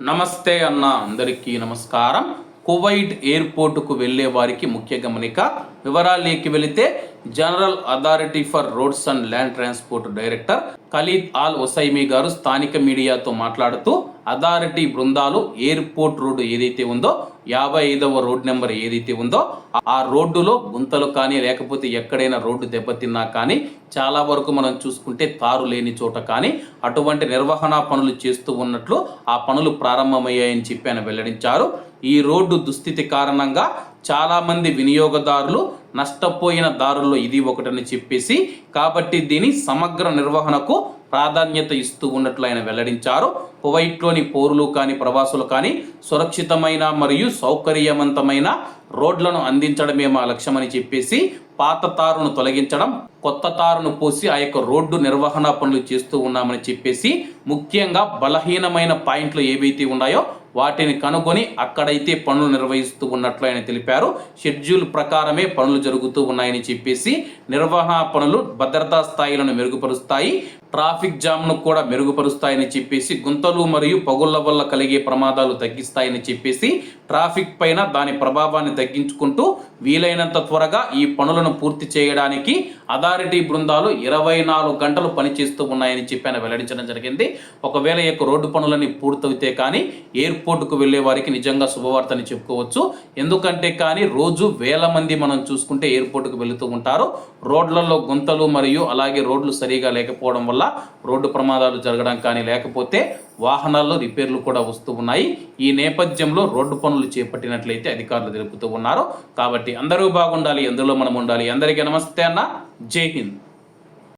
నమస్తే అన్న అందరికీ నమస్కారం. కువైట్ ఎయిర్పోర్టుకు వెళ్ళే వారికి ముఖ్య గమనిక వివరాల్లోకి వెళితే general authority for roads and land transport director Khalid Al Osaimi గారు స్థానిక మీడియాతో మాట్లాడుతూ అథారిటీ బృందాలు ఎయిర్పోర్ట్ రోడ్డు ఏదైతే ఉందో యాభై ఐదవ రోడ్ నెంబర్ ఏదైతే ఉందో ఆ రోడ్డులో గుంతలు కానీ లేకపోతే ఎక్కడైనా రోడ్డు దెబ్బతిన్నా కానీ చాలా వరకు మనం చూసుకుంటే తారు లేని చోట కానీ అటువంటి నిర్వహణ పనులు చేస్తూ ఉన్నట్లు ఆ పనులు ప్రారంభమయ్యాయని చెప్పి ఆయన వెల్లడించారు. ఈ రోడ్డు దుస్థితి కారణంగా చాలామంది వినియోగదారులు నష్టపోయిన దారుల్లో ఇది ఒకటని చెప్పేసి కాబట్టి దీని సమగ్ర నిర్వహణకు ప్రాధాన్యత ఇస్తూ ఉన్నట్లు ఆయన వెల్లడించారు. కువైట్లోని పౌరులు కానీ ప్రవాసులు కానీ సురక్షితమైన మరియు సౌకర్యవంతమైన రోడ్లను అందించడమే మా లక్ష్యమని చెప్పేసి పాత తారును తొలగించడం కొత్త తారును పోసి ఆ యొక్క రోడ్డు నిర్వహణ పనులు చేస్తూ ఉన్నామని చెప్పేసి ముఖ్యంగా బలహీనమైన పాయింట్లు ఏవైతే ఉన్నాయో వాటిని కనుగొని అక్కడైతే పనులు నిర్వహిస్తూ ఉన్నట్లు ఆయన తెలిపారు. షెడ్యూల్ ప్రకారమే పనులు జరుగుతూ ఉన్నాయని చెప్పేసి నిర్వహణ పనులు భద్రతా స్థాయిలను మెరుగుపరుస్తాయి. ట్రాఫిక్ జామ్ను కూడా మెరుగుపరుస్తాయని చెప్పేసి గుంతలు మరియు పగుళ్ళ వల్ల కలిగే ప్రమాదాలు తగ్గిస్తాయని చెప్పేసి ట్రాఫిక్ పైన దాని ప్రభావాన్ని తగ్గించుకుంటూ వీలైనంత త్వరగా ఈ పనులను పూర్తి చేయడానికి అథారిటీ బృందాలు ఇరవై నాలుగు గంటలు పనిచేస్తూ ఉన్నాయని చెప్పి ఆయన వెల్లడించడం జరిగింది. ఒకవేళ ఈ యొక్క రోడ్డు పనులని పూర్తయితే కానీ ఎయిర్పోర్ట్కు వెళ్ళే వారికి నిజంగా శుభవార్తని చెప్పుకోవచ్చు. ఎందుకంటే కానీ రోజు వేల మంది మనం చూసుకుంటే ఎయిర్పోర్ట్కు వెళుతూ ఉంటారు. రోడ్లలో గుంతలు మరియు అలాగే రోడ్లు సరిగా లేకపోవడం వల్ల రోడ్డు ప్రమాదాలు జరగడం కానీ లేకపోతే వాహనాల్లో రిపేర్లు కూడా వస్తూ ఉన్నాయి. ఈ నేపథ్యంలో రోడ్డు పనులు చేపట్టినట్లయితే అధికారులు తెలుపుతూ ఉన్నారు. కాబట్టి అందరూ బాగుండాలి ఎందులో మనం ఉండాలి. అందరికీ నమస్తే అన్న. జై హింద్.